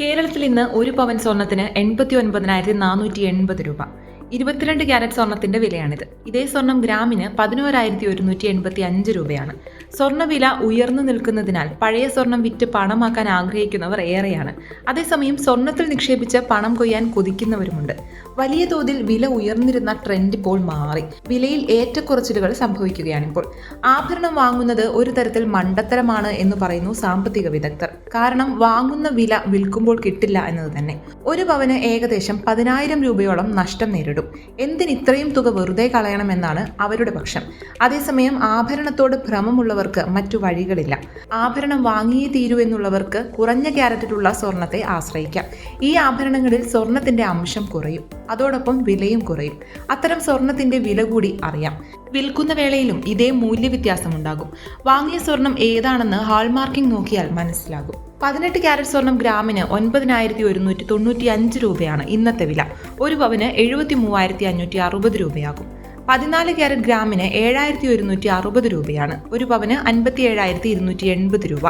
കേരളത്തിൽ ഇന്ന് ഒരു പവൻ സ്വർണത്തിന് എൺപത്തി ഒൻപതിനായിരത്തി നാനൂറ്റി എൺപത് രൂപ. ഇരുപത്തിരണ്ട് ക്യാരറ്റ് സ്വർണത്തിന്റെ വിലയാണിത്. ഇതേ സ്വർണം ഗ്രാമിന് പതിനോരായിരത്തി ഒരുന്നൂറ്റി എൺപത്തി അഞ്ച് രൂപയാണ്. സ്വർണവില ഉയർന്നു നിൽക്കുന്നതിനാൽ പഴയ സ്വർണം വിറ്റ് പണമാക്കാൻ ആഗ്രഹിക്കുന്നവർ ഏറെയാണ്. അതേസമയം സ്വർണത്തിൽ നിക്ഷേപിച്ച് പണം കൊയ്യാൻ കൊതിക്കുന്നവരുമുണ്ട്. വലിയ തോതിൽ വില ഉയർന്നിരുന്ന ട്രെൻഡ് ഇപ്പോൾ മാറി. വിലയിൽ ഏറ്റക്കുറച്ചിലുകൾ സംഭവിക്കുകയാണിപ്പോൾ. ആഭരണം വാങ്ങുന്നത് ഒരു തരത്തിൽ മണ്ടത്തരമാണ് എന്ന് പറയുന്നു സാമ്പത്തിക വിദഗ്ധർ. കാരണം വാങ്ങുന്ന വില വിൽക്കുമ്പോൾ കിട്ടില്ല എന്നത് തന്നെ. ഒരു പവന് ഏകദേശം പതിനായിരം രൂപയോളം നഷ്ടം നേരിടും. എന്തിന് ഇത്രയും തുക വെറുതെ കളയണമെന്നാണ് അവരുടെ പക്ഷം. അതേസമയം ആഭരണത്തോട് ഭ്രമമുള്ളവർക്ക് മറ്റു വഴികളില്ല. ആഭരണം വാങ്ങിയേ തീരൂ എന്നുള്ളവർക്ക് കുറഞ്ഞ ക്യാരറ്റിലുള്ള സ്വർണത്തെ ആശ്രയിക്കാം. ഈ ആഭരണങ്ങളിൽ സ്വർണത്തിന്റെ അംശം കുറയും. അതോടൊപ്പം വിലയും കുറയും. അത്തരം സ്വർണത്തിന്റെ വില കൂടി അറിയാം. വിൽക്കുന്ന വേളയിലും ഇതേ മൂല്യവ്യത്യാസം ഉണ്ടാകും വാങ്ങിയ സ്വർണം ഏതാണെന്ന് ഹാൾമാർക്കിംഗ് നോക്കിയാൽ മനസ്സിലാകും. പതിനെട്ട് ക്യാരറ്റ് സ്വർണം ഗ്രാമിന് ഒൻപതിനായിരത്തി ഒരുന്നൂറ്റി തൊണ്ണൂറ്റി അഞ്ച് രൂപയാണ് ഇന്നത്തെ വില. ഒരു പവന് എഴുപത്തി മൂവായിരത്തി അഞ്ഞൂറ്റി അറുപത് രൂപയാകും. പതിനാല് ക്യാരറ്റ് ഗ്രാമിന് ഏഴായിരത്തി ഒരുന്നൂറ്റി അറുപത് രൂപയാണ്. ഒരു പവന് അൻപത്തി ഏഴായിരത്തി ഇരുന്നൂറ്റി എൺപത് രൂപ.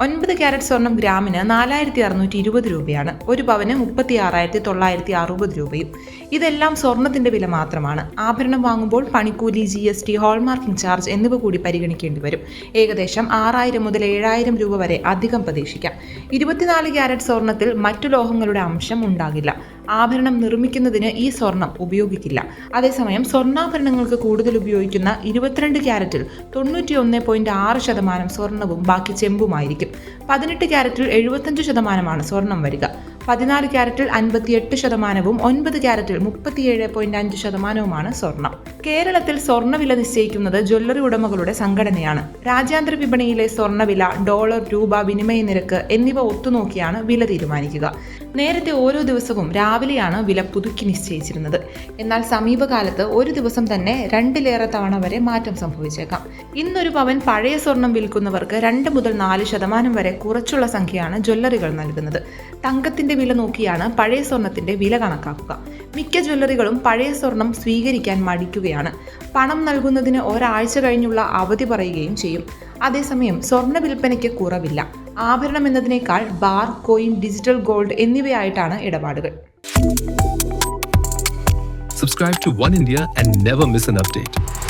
ഒൻപത് ക്യാരറ്റ് സ്വർണം ഗ്രാമിന് നാലായിരത്തി അറുന്നൂറ്റി ഇരുപത് രൂപയാണ്. ഒരു പവന് മുപ്പത്തി ആറായിരത്തി തൊള്ളായിരത്തി അറുപത് രൂപയും. ഇതെല്ലാം സ്വർണത്തിന്റെ വില മാത്രമാണ്. ആഭരണം വാങ്ങുമ്പോൾ പണിക്കൂലി G S T hallmarking charge എന്നിവ കൂടി പരിഗണിക്കേണ്ടി വരും. ഏകദേശം ആറായിരം മുതൽ ഏഴായിരം രൂപ വരെ അധികം പ്രതീക്ഷിക്കാം. ഇരുപത്തിനാല് ക്യാരറ്റ് സ്വർണത്തിൽ മറ്റു ലോഹങ്ങളുടെ അംശം ഉണ്ടാകില്ല. ആഭരണം നിർമ്മിക്കുന്നതിന് ഈ സ്വർണം ഉപയോഗിക്കില്ല. അതേസമയം സ്വർണാഭരണങ്ങൾക്ക് കൂടുതൽ ഉപയോഗിക്കുന്ന ഇരുപത്തിരണ്ട് ക്യാരറ്റിൽ തൊണ്ണൂറ്റി ഒന്ന് പോയിന്റ് ആറ് ശതമാനം സ്വർണവും ബാക്കി ചെമ്പുമായിരിക്കും. പതിനെട്ട് ക്യാരറ്റിൽ എഴുപത്തഞ്ച് ശതമാനമാണ് സ്വർണം വരിക. പതിനാല് ക്യാരറ്റിൽ അൻപത്തിയെട്ട് ശതമാനവും ഒൻപത് ക്യാരറ്റിൽ മുപ്പത്തിയേഴ് പോയിന്റ് അഞ്ച് ശതമാനവുമാണ് സ്വർണം. കേരളത്തിൽ സ്വർണവില നിശ്ചയിക്കുന്നത് ജ്വല്ലറി ഉടമകളുടെ സംഘടനയാണ്. രാജ്യാന്തര വിപണിയിലെ സ്വർണവില ഡോളർ രൂപ വിനിമയ നിരക്ക് എന്നിവ ഒത്തുനോക്കിയാണ് വില തീരുമാനിക്കുക. നേരത്തെ ഓരോ ദിവസവും രാവിലെയാണ് വില പുതുക്കി നിശ്ചയിച്ചിരുന്നത്. എന്നാൽ സമീപകാലത്ത് ഒരു ദിവസം തന്നെ രണ്ടിലേറെ തവണ വരെ മാറ്റം സംഭവിച്ചേക്കാം. ഇന്നൊരു പവൻ പഴയ സ്വർണം വിൽക്കുന്നവർക്ക് രണ്ട് മുതൽ നാല് ശതമാനം വരെ കുറച്ചുള്ള സംഖ്യയാണ് ജ്വല്ലറികൾ നൽകുന്നത്. തങ്കത്തിന്റെ വില നോക്കിയാണ് പഴയ സ്വർണത്തിന്റെ വില കണക്കാക്കുക. മിക്ക ജ്വല്ലറികളും പഴയ സ്വർണം സ്വീകരിക്കാൻ മടിക്കുകയാണ്. പണം നൽകുന്നതിന് ഒരാഴ്ച കഴിഞ്ഞുള്ള അവധി പറയുകയും ചെയ്യും. അതേസമയം സ്വർണ വിൽപ്പനയ്ക്ക് കുറവില്ല. ആഭരണം എന്നതിനേക്കാൾ ബാർ കോയിൻ ഡിജിറ്റൽ ഗോൾഡ് എന്നിവയായിട്ടാണ് ഇടപാടുകൾ. Subscribe to One India and never miss an update.